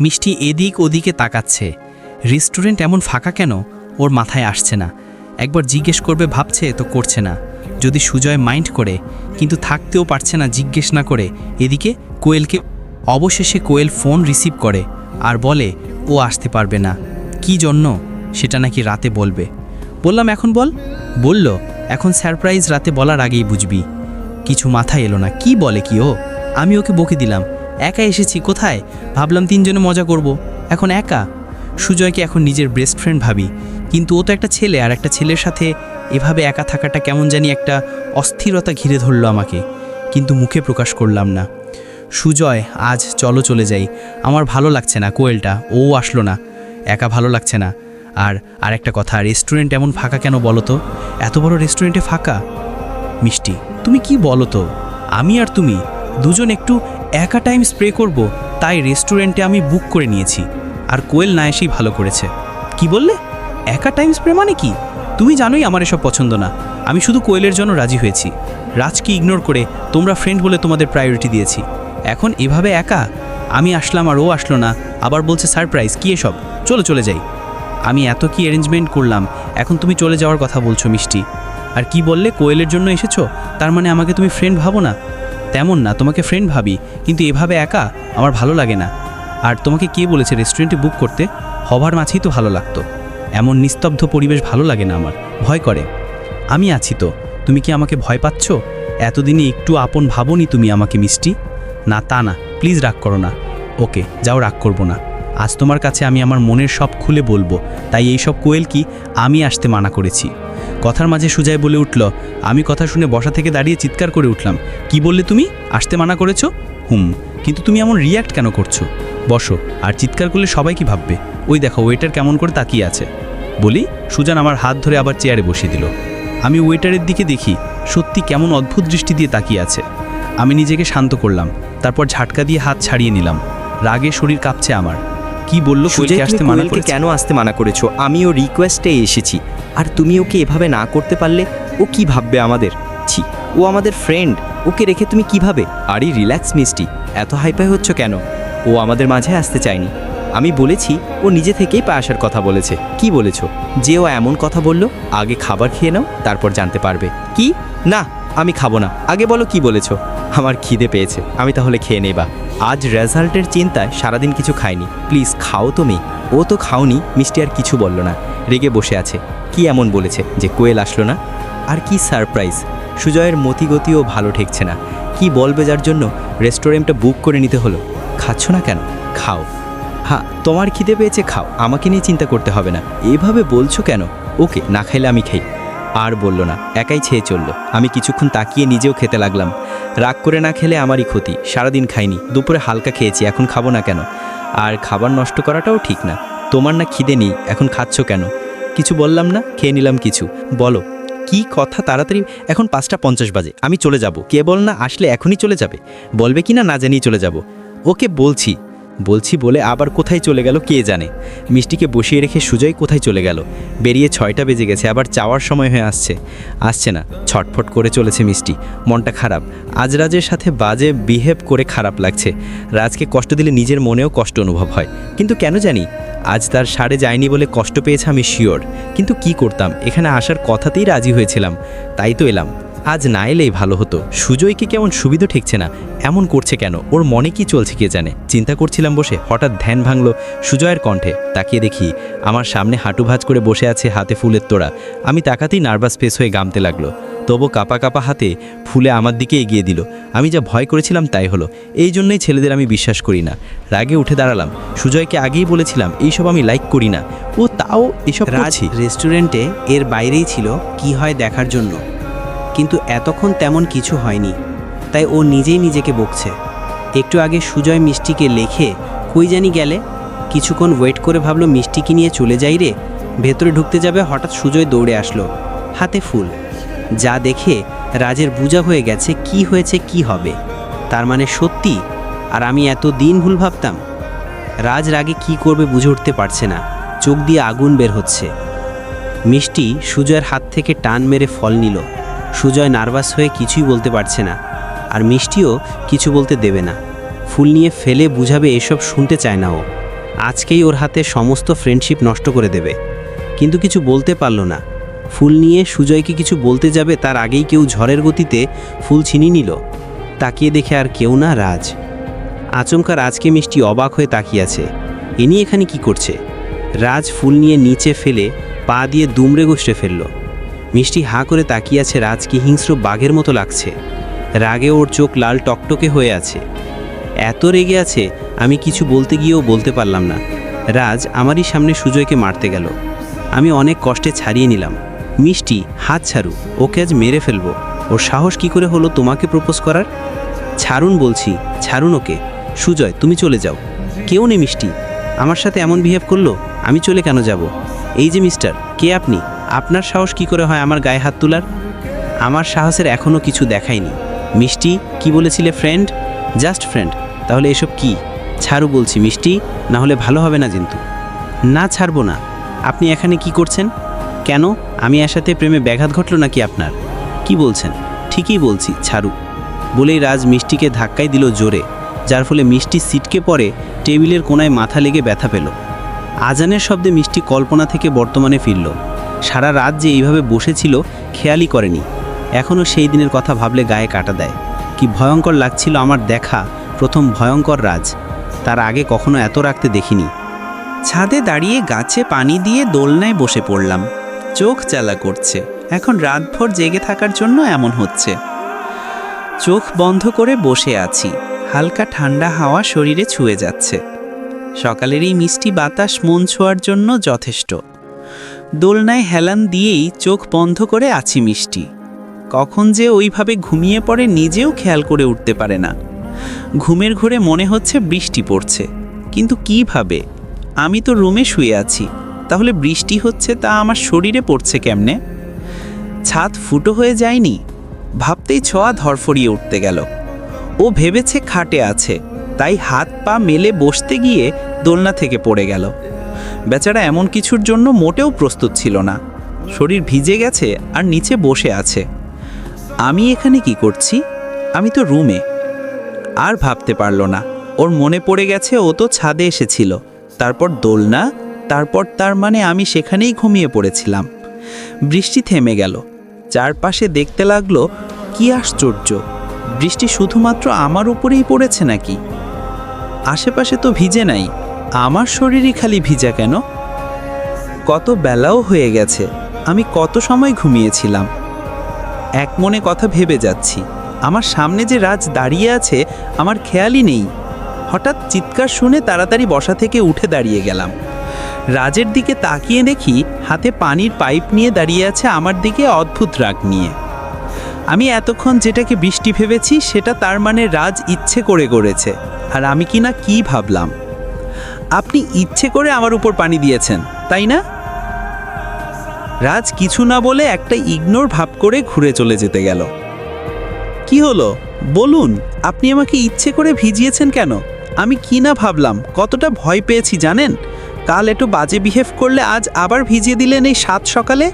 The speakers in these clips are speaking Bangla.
মিষ্টি এদিক ওদিকে তাকাচ্ছে। রেস্টুরেন্ট এমন ফাঁকা কেন? ওর মাথায় আসছে না। একবার জিজ্ঞেস করবে, ভাবছে তো করছে না। যদি সুজয় মাইন্ড করে, কিন্তু থাকতেও পারছে না জিজ্ঞেস না করে, এদিকে কোয়েলকে অবশেষে কোয়েল ফোন রিসিভ করে আর বলে, ও আসতে পারবে না। কি জন্য? সেটা নাকি রাতে বলবে। বললাম, এখন বল। বলল, এখন সারপ্রাইজ রাতে বলার আগেই বুঝবি। কিছু মাথায় এলো না। কি বলে কি ও? আমি ওকে বকে দিলাম। একা এসেছি, কোথায়? ভাবলাম তিনজনে মজা করব। এখন একা? সুজয়কে এখন নিজের বেস্ট ফ্রেন্ড ভাবি। কিন্তু ও তো একটা ছেলে, আর একটা ছেলের সাথে এভাবে একা থাকাটা কেমন জানি একটা অস্থিরতা ঘিরে ধরলো আমাকে। কিন্তু মুখে প্রকাশ করলাম না। সুজয়, আজ চলো চলে যাই। আমার ভালো লাগছে না কোয়েলটা, ও আসলো না। একা ভালো লাগছে না। আর আর একটা কথা রেস্টুরেন্ট এমন ফাঁকা কেন বলো তো? এত বড় রেস্টুরেন্টে ফাঁকা? মিষ্টি, তুমি কি বলো তো? আমি আর তুমি? দুজন একটু একা টাইম স্প্রে করব, তাই রেস্টুরেন্টে আমি বুক করে নিয়েছি। আর কোয়েল না এসেই ভালো করেছে। কি বললে? একা টাইম স্প্রে মানে কি? তুমি জানোই আমার এসব পছন্দ না। আমি শুধু কোয়েলের জন্য রাজি হয়েছি। রাজকে ইগনোর করে তোমরা ফ্রেন্ড বলে তোমাদের প্রায়োরিটি দিয়েছি। এখন এভাবে একা? আমি আসলাম আর ও আসলো না। আবার বলছে সারপ্রাইজ কি এসব? চলো চলে যাই। আমি এত কি অ্যারেঞ্জমেন্ট করলাম? এখন তুমি চলে যাওয়ার কথা বলছো, মিষ্টি। আর কি বললে, কোয়েলের জন্য এসেছ? তার মানে আমাকে তুমি ফ্রেন্ড ভাবো না? তেমন না, তোমাকে ফ্রেন্ড ভাবি, কিন্তু এভাবে একা আমার ভালো লাগে না। আর তোমাকে কে বলেছে রেস্টুরেন্টে বুক করতে? হবার মাঝেই তো ভালো লাগতো। এমন নিস্তব্ধ পরিবেশ ভালো লাগে না আমার, ভয় করে। আমি আছি তো, তুমি কি আমাকে ভয় পাচ্ছ? এতদিনে একটু আপন ভাবোনি তুমি আমাকে, মিষ্টি? না, তা না প্লিজ রাগ করো না। ওকে, যাও রাগ করব না। আজ তোমার কাছে আমি আমার মনের সব খুলে বলব, তাই এই সব কোয়েল কি আমি আসতে মানা করেছি। কথার মাঝে সুজায় বলে উঠল, আমি কথা শুনে বসা থেকে দাঁড়িয়ে চিৎকার করে উঠলাম। কি বললে তুমি? আসতে মানা করেছ? হুম, কিন্তু তুমি এমন রিয়াক্ট কেন করছ? বসো, আর চিৎকার করলে সবাই কি ভাববে? ওই দেখো ওয়েটার কেমন করে তাকিয়ে আছে। বলি, সুজান আমার হাত ধরে আবার চেয়ারে বসিয়ে দিল। আমি ওয়েটারের দিকে দেখি, সত্যি কেমন অদ্ভুত দৃষ্টি দিয়ে তাকিয়ে আছে। আমি নিজেকে শান্ত করলাম, তারপর ঝাটকা দিয়ে হাত ছাড়িয়ে নিলাম। রাগে শরীর কাঁপছে আমার। কি বলল সুজয় আসতে মানা করেছে? কেন আসতে মানা করেছ? আমি ও রিকোয়েস্টে এসেছি। আর তুমি ওকে এভাবে না করতে পারলে ও কি ভাববে আমাদের? ছি ও আমাদের ফ্রেন্ড ওকে রেখে তুমি কীভাবে আরে রিল্যাক্স মিষ্টি। এত হাইপাই হচ্ছ কেন? ও আমাদের মাঝে আসতে চায়নি। আমি বলেছি ও নিজে থেকেই পা আসার কথা বলেছে। কি বলেছ? যে ও এমন কথা বলল আগে খাবার খেয়ে নাও তারপর জানতে পারবে। কি? না আমি খাব না। আগে বলো কি বলেছ? আমার খিদে পেয়েছে। আমি তাহলে খেয়ে নেবা আজ রেজাল্টের চিন্তায় সারাদিন কিছু খাইনি। প্লিজ খাও তুমি। ও তো খাওনি, মিষ্টি আর কিছু বলল না। রেগে বসে আছে। কি এমন বলেছে যে কোয়েল আসলো না? আর কি সারপ্রাইজ। সুজয়ের মতিগতিও ভালো ঠেকছে না। কি বলবে যার জন্য? রেস্টুরেন্টটা বুক করে নিতে হলো। খাচ্ছ না কেন? খাও। হ্যাঁ তোমার খিদে পেয়েছে, খাও। আমাকে নিয়ে চিন্তা করতে হবে না। এভাবে বলছো কেন? ওকে, না খাইলে আমি খাই। আর বলল না, একাই ছেয়ে চলল। আমি কিছুক্ষণ তাকিয়ে নিজেও খেতে লাগলাম। রাগ করে না খেলে আমারই ক্ষতি, সারাদিন খাইনি, দুপুরে হালকা খেয়েছি, এখন খাব না কেন? আর খাবার নষ্ট করাটাও ঠিক না। তোমার না খিদে নেই, এখন খাচ্ছ কেন? কিছু বললাম না, খেয়ে নিলাম কিছু। বলো, কি কথা তাড়াতাড়ি, এখন পাঁচটা পঞ্চাশ বাজে, আমি চলে যাব। কেবল না আসলে এখনই চলে যাবে? বলবে কি না না জানিয়ে চলে যাব। ওকে বলছি বলছি বলে আবার কোথায় চলে গেল কে জানে। মিষ্টিকে বসিয়ে রেখে সুজয় কোথায় চলে গেল। বেরিয়ে ছয়টা বেজে গেছে, আবার চাওয়ার সময় হয়ে আসছে। আসছে না, ছটফট করে চলেছে মিষ্টি। মনটা খারাপ। আজ রাজের সাথে বাজে বিহেভ করে খারাপ লাগছে। রাজকে কষ্ট দিলে নিজের মনেও কষ্ট অনুভব হয়। কিন্তু কেন জানি? আজ তার সাড়ে যায়নি বলে কষ্ট পেয়েছে আমি শিওর কিন্তু কি করতাম? এখানে আসার কথাতেই রাজি হয়েছিলাম। তাই তো এলাম। আজ না এলেই ভালো হতো। সুজয়কে কেমন সুবিধা ঠেকছে না? এমন করছে কেন? ওর মনে কি চলছে কে জানে? চিন্তা করছিলাম বসে হঠাৎ ধ্যান ভাঙল সুজয়ের কণ্ঠে। তাকিয়ে দেখি আমার সামনে হাঁটু ভাঁজ করে বসে আছে হাতে ফুলের তোড়া। আমি তাকাতেই নার্ভাস ফেস হয়ে গামতে লাগল। তবু কাপা কাপা হাতে ফুলে আমার দিকে এগিয়ে দিল। আমি যা ভয় করেছিলাম তাই হলো। এই জন্যই ছেলেদের আমি বিশ্বাস করি না। রাগে উঠে দাঁড়ালাম। সুজয়কে আগেই বলেছিলাম এইসব আমি লাইক করি না। ও তাও এসব রাজি রেস্টুরেন্টে এর বাইরেই ছিল কি হয় দেখার জন্য। কিন্তু এতক্ষণ তেমন কিছু হয়নি। তাই ও নিজেই নিজেকে বকছে। একটু আগে সুজয় মিষ্টিকে লেখে, কই জানি গেলে? কিছুক্ষণ ওয়েট করে ভাবলো, মিষ্টিকে নিয়ে চলে যাই রে। ভেতরে ঢুকতে যাবে, হঠাৎ সুজয় দৌড়ে আসলো। হাতে ফুল। যা দেখে রাজের বুঝা হয়ে গেছে, কি হয়েছে, কি হবে। তার মানে সত্যি? আর আমি এত দিন ভুল ভাবতাম? রাজ রাগে কি করবে বুঝে উঠতে পারছে না। চোখ দিয়ে আগুন বের হচ্ছে। মিষ্টি সুজয়ের হাত থেকে টান মেরে ফল নিল। সুজয় নার্ভাস হয়ে কিছুই বলতে পারছে না, আর মিষ্টিও কিছু বলতে দেবে না। ফুল নিয়ে ফেলে বুঝাবে এসব শুনতে চায় না ও। আজকেই ওর হাতে সমস্ত ফ্রেন্ডশিপ নষ্ট করে দেবে। কিন্তু কিছু বলতে পারল না। ফুল নিয়ে সুজয়কে কিছু বলতে যাবে তার আগেই কেউ ঝড়ের গতিতে ফুল ছিনিয়ে নিল। তাকিয়ে দেখে আর কেউ না রাজ। আচমকা রাজকে মিষ্টি অবাক হয়ে তাকিয়ে আছে। ইনি এখানে কি করছে? রাজ ফুল নিয়ে নিচে ফেলে পা দিয়ে দুমড়ে গোষ্ঠে ফেলল। মিষ্টি হাঁ করে তাকিয়ে আছে রাজকে হিংস্র বাঘের মতো লাগছে। রাগে ওর চোখ লাল টকটকে হয়ে আছে। এত রেগে আছে, আমি কিছু বলতে গিয়েও বলতে পারলাম না। রাজ আমারই সামনে সুজয়কে মারতে গেল। আমি অনেক কষ্টে ছাড়িয়ে নিলাম। মিষ্টি, হাত ছাড়ু, ওকে আজ মেরে ফেলব। ওর সাহস কি করে হলো তোমাকে প্রপোজ করার? ছাড়ুন বলছি, ছাড়ুন ওকে। সুজয়, তুমি চলে যাও। কেউ নেই মিষ্টি। আমার সাথে এমন বিহেভ করল? আমি চলে কেন যাব? এই যে মিস্টার, কে আপনি? আপনার সাহস কি করে হয় আমার গায়ে হাত তোলার? আমার সাহসের এখনও কিছু দেখায়নি। মিষ্টি, কি বলেছিলে ফ্রেন্ড জাস্ট ফ্রেন্ড তাহলে এসব কি? ছাড়ু বলছি মিষ্টি, না হলে ভালো হবে না কিন্তু না ছাড়বো না। আপনি এখানে কি করছেন? কেন? আমি সাথে প্রেমে ব্যাঘাত ঘটল নাকি আপনার? কি বলছেন? ঠিকই বলছি, ছাড়ু। বলেই রাজ মিষ্টিকে ধাক্কাই দিল জোরে, যার ফলে মিষ্টি সিটকে পড়ে টেবিলের কোনায় মাথা লেগে ব্যথা পেল। আজানের শব্দে মিষ্টি কল্পনা থেকে বর্তমানে ফিরল। সারা রাত যে এইভাবে বসেছিল, খেয়ালই করেনি। এখনও সেই দিনের কথা ভাবলে গায়ে কাটা দেয়। কি ভয়ঙ্কর লাগছিল আমার দেখা, প্রথম ভয়ঙ্কর রাজ। তার আগে কখনো এত রাখতে দেখিনি। ছাদে দাঁড়িয়ে গাছে পানি দিয়ে দোলনায় বসে পড়লাম। চোখ জ্বালা করছে। এখন রাতভর জেগে থাকার জন্য এমন হচ্ছে। চোখ বন্ধ করে বসে আছি। হালকা ঠান্ডা হাওয়া শরীরে ছুঁয়ে যাচ্ছে। সকালের এই মিষ্টি বাতাস মন ছোঁয়ার জন্য যথেষ্ট। দোলনায় হেলান দিয়েই চোখ বন্ধ করে আছি মিষ্টি। কখন যে ওইভাবে ঘুমিয়ে পড়ে নিজেও খেয়াল করে উঠতে পারে না। ঘুমের ঘোরে মনে হচ্ছে বৃষ্টি পড়ছে। কিন্তু কীভাবে? আমি তো রুমে শুয়ে আছি। তাহলে বৃষ্টি হচ্ছে তা আমার শরীরে পড়ছে কেমনে? ছাদ ফুটো হয়ে যায়নি। ভাবতেই ছোঁয়া ধরফরিয়ে উঠতে গেল। ও ভেবেছে খাটে আছে। তাই হাত পা মেলে বসতে গিয়ে দোলনা থেকে পড়ে গেল। বেচারা এমন কিছুর জন্য মোটেও প্রস্তুত ছিল না। শরীর ভিজে গেছে আর নিচে বসে আছে। আমি এখানে কি করছি? আমি তো রুমে। আর ভাবতে পারল না। ওর মনে পড়ে গেছে ও তো ছাদে এসেছিল। তারপর দোলনা, তারপর তার মানে আমি সেখানেই ঘুমিয়ে পড়েছিলাম। বৃষ্টি থেমে গেল। চারপাশে দেখতে লাগল, কি আশ্চর্য! বৃষ্টি শুধুমাত্র আমার উপরেই পড়েছে নাকি? আশেপাশে তো ভিজে নাই। আমার শরীরই খালি ভিজা কেন? কত বেলাও হয়ে গেছে, আমি কত সময় ঘুমিয়েছিলাম। এক মনে কথা ভেবে যাচ্ছি, আমার সামনে যে রাজ দাঁড়িয়ে আছে, আমার খেয়ালই নেই। হঠাৎ চিৎকার শুনে তাড়াতাড়ি বসা থেকে উঠে দাঁড়িয়ে গেলাম। রাজের দিকে তাকিয়ে দেখি, হাতে পানির পাইপ নিয়ে দাঁড়িয়ে আছে আমার দিকে অদ্ভুত রাগ নিয়ে। আমি এতক্ষণ যেটাকে বৃষ্টি ভেবেছি, সেটা তার মানে রাজ ইচ্ছে করে করেছে আর আমি কি না কি ভাবলাম? আপনি ইচ্ছে করে আমার উপর পানি দিয়েছেন, তাই না? রাজ কিছু না বলে একটা ইগনোর ভাব করে ঘুরে চলে যেতে গেল। কি হলো? বলুন, আপনি আমাকে ইচ্ছে করে ভিজিয়েছেন কেন? আমি কি না ভাবলাম? কতটা ভয় পেয়েছি জানেন? কাল একটু বাজে বিহেভ করলে আজ আবার ভিজিয়ে দিলেন এই সাত সকালে?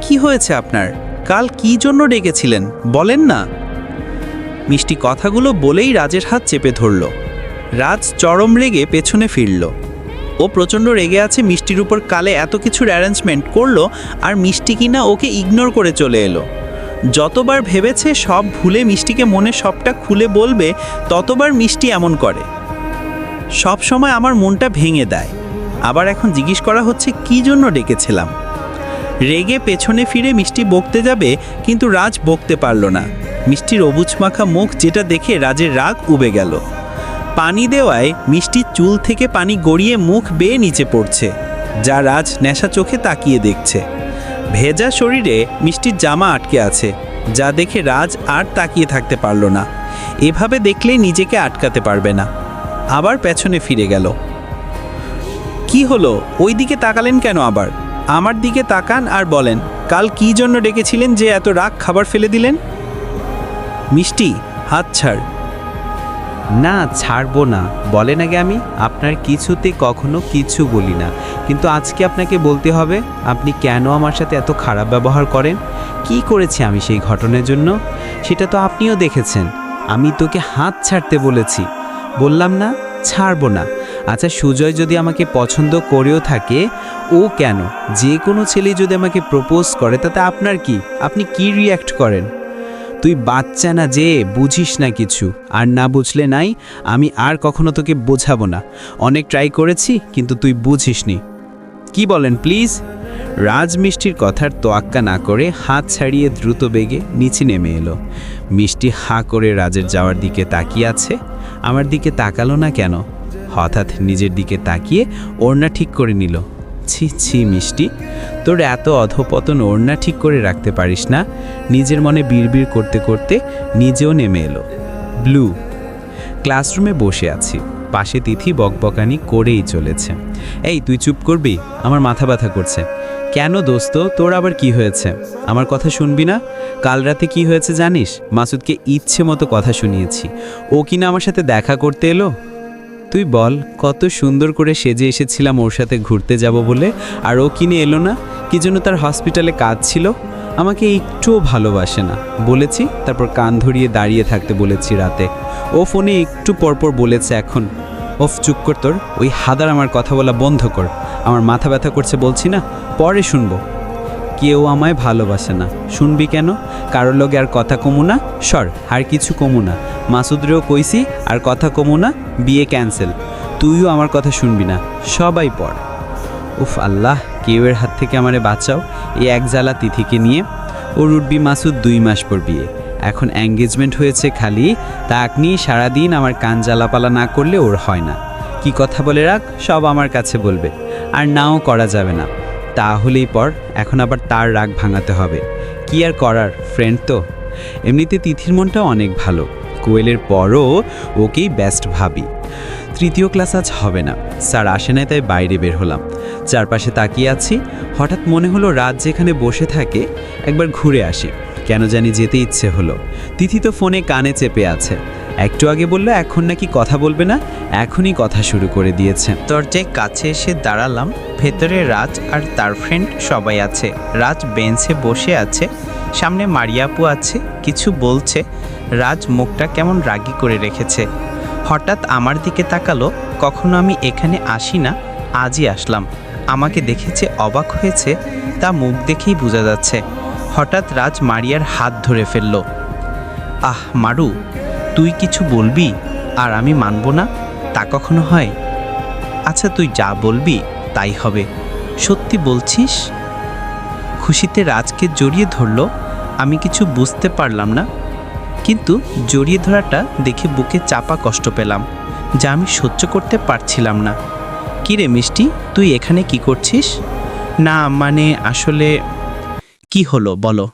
কি হয়েছে আপনার? কাল কি জন্য ডেকেছিলেন? বলেন না। মিষ্টি কথাগুলো বলেই রাজের হাত চেপে ধরল। রাজ চরম রেগে পেছনে ফিরল। ও প্রচণ্ড রেগে আছে মিষ্টির উপর কালে এত কিছুর অ্যারেঞ্জমেন্ট করল আর মিষ্টি কিনা ওকে ইগনোর করে চলে এলো। যতবার ভেবেছে সব ভুলে মিষ্টিকে মনে সবটা খুলে বলবে, ততবার মিষ্টি এমন করে। সব সময় আমার মনটা ভেঙে দেয়। আবার এখন জিজ্ঞেস করা হচ্ছে, কি জন্য ডেকেছিলাম? রেগে পেছনে ফিরে মিষ্টি বকতে যাবে, কিন্তু রাজ বকতে পারল না। মিষ্টির অবুজ মাখা মুখ যেটা দেখে রাজের রাগ উবে গেল। পানি দেওয়ায় মিষ্টির চুল থেকে পানি গড়িয়ে মুখ বেয়ে নিচে পড়ছে, যা রাজ নেশা চোখে তাকিয়ে দেখছে। ভেজা শরীরে মিষ্টির জামা আটকে আছে, যা দেখে রাজ আর তাকিয়ে থাকতে পারল না। এভাবে দেখলেই নিজেকে আটকাতে পারবে না। আবার পেছনে ফিরে গেল। কি হলো? ওই দিকে তাকালেন কেন আবার? আমার দিকে তাকান আর বলেন, কাল কি জন্য ডেকেছিলেন যে এত রাগ খাবার ফেলে দিলেন? মিষ্টি, হাত ছাড়। না, ছাড়বো না। বলেন আগে আমি, আপনার কিছুতে কখনো কিছু বলি না। কিন্তু আজকে আপনাকে বলতে হবে, আপনি কেন আমার সাথে এত খারাপ ব্যবহার করেন? কি করেছি আমি সেই ঘটনার জন্য? সেটা তো আপনিও দেখেছেন। আমি তোকে হাত ছাড়তে বলেছি। বললাম না, ছাড়বো না। আচ্ছা সুজয় যদি আমাকে পছন্দ করেও থাকে, ও কেন? যে কোনো ছেলে যদি আমাকে প্রপোজ করে, তাতে আপনার কি? আপনি কি রিয়্যাক্ট করেন? তুই বাচ্চা না যে, বুঝিস না কিছু। আর না বুঝলে নাই, আমি আর কখনো তোকে বোঝাবো না। অনেক ট্রাই করেছি, কিন্তু তুই বুঝিসনি। কি বলেন প্লিজ রাজ মিষ্টির কথার তোয়াক্কা না করে হাত ছাড়িয়ে দ্রুত বেগে নিচে নেমে এলো। মিষ্টি হাঁ করে রাজের যাওয়ার দিকে তাকিয়ে আছে। আমার দিকে তাকালো না কেন? হঠাৎ নিজের দিকে তাকিয়ে ওড়না ঠিক করে নিল। ছি ছি মিষ্টি। তোর এত অধপতন ওড়না ঠিক করে রাখতে পারিস না। নিজের মনে বিড়বিড় করতে করতে নিজেও নেমে এলো। ব্লু, ক্লাসরুমে বসে আছি। পাশে তিথি বকবকানি করেই চলেছে। এই, তুই চুপ করবি? আমার মাথা ব্যথা করছে। কেন দোস্ত? তোর আবার কি হয়েছে? আমার কথা শুনবি না? কাল রাতে কি হয়েছে জানিস? মাসুদকে ইচ্ছে মতো কথা শুনিয়েছি। ও কিনা আমার সাথে দেখা করতে এলো? তুই বল, কত সুন্দর করে সেজে এসেছিলাম ওর সাথে ঘুরতে যাব বলে, আর ও কিনে এলো না? কি জন্য তার হসপিটালে কাজ ছিল? আমাকে একটুও ভালোবাসে না। বলেছি, তারপর কান ধরিয়ে দাঁড়িয়ে থাকতে বলেছি রাতে। ও ফোনে একটু পরপর বলেছে এখন, ওফ, চুপ কর তোর, ওই হাদার আমার কথা বলা বন্ধ কর। আমার মাথা ব্যথা করছে বলছি না, পরে শুনব। কেউ আমায় ভালোবাসে না। শুনবি কেন? কারোর লগে আর কথা কমু না? সর, আর কিছু কমু না। মাসুদরেও কইছি, আর কথা কমু না, বিয়ে ক্যান্সেল তুইও আমার কথা শুনবি না। সবাই পড়। উফ আল্লাহ, কেউ এর হাত থেকে আমারে বাঁচাও। এই এক জ্বালা তিথিকে নিয়ে। ওর উঠবি মাসুদ দুই মাস পর বিয়ে। এখন এঙ্গেজমেন্ট হয়েছে খালি। তাক নিয়ে সারাদিন আমার কান জ্বালাপালা না করলে ওর হয় না। কি কথা বলে রাখ, সব আমার কাছে বলবে। আর নাও করা যাবে না। তাহলেই পর এখন আবার তার রাগ ভাঙাতে হবে। কি আর করার ফ্রেন্ড তো। এমনিতে তিথির মনটা অনেক ভালো। কোয়েলের পরও ওকেই বেস্ট ভাবি। তৃতীয় ক্লাস আজ হবে না। স্যার আসে নাই, তাই বাইরে বের হলাম। চারপাশে তাকিয়ে আছি। হঠাৎ মনে হলো রাত যেখানে বসে থাকে, একবার ঘুরে আসি। কেন জানি যেতে ইচ্ছে হলো। তিথি তো ফোনে কানে চেপে আছে। একটু আগে বলল, এখন নাকি কথা বলবে না? এখনই কথা শুরু করে দিয়েছে। দরজায় কাছে এসে দাঁড়ালাম। ভেতরে রাজ আর তার ফ্রেন্ড সবাই আছে। রাজ বেঞ্চে বসে আছে। সামনে মারিয়াপু আছে, কিছু বলছে। রাজ মুখটা কেমন রাগি করে রেখেছে। হঠাৎ আমার দিকে তাকালো। কখনো আমি এখানে আসি না, আজই আসলাম। আমাকে দেখেছে অবাক হয়েছে, তা মুখ দেখেই বোঝা যাচ্ছে। হঠাৎ রাজ মারিয়ার হাত ধরে ফেলল। আহ, মারু তুই কিছু বলবি আর আমি মানব না, তা কখনো হয়? আচ্ছা তুই যা বলবি তাই হবে। সত্যি বলছিস? খুশিতে রাজকে জড়িয়ে ধরলো, আমি কিছু বুঝতে পারলাম না। কিন্তু জড়িয়ে ধরাটা দেখে বুকে চাপা কষ্ট পেলাম, যা আমি সহ্য করতে পারছিলাম না। কি রে মিষ্টি, তুই এখানে কি করছিস? না মানে আসলে কি হলো বলো।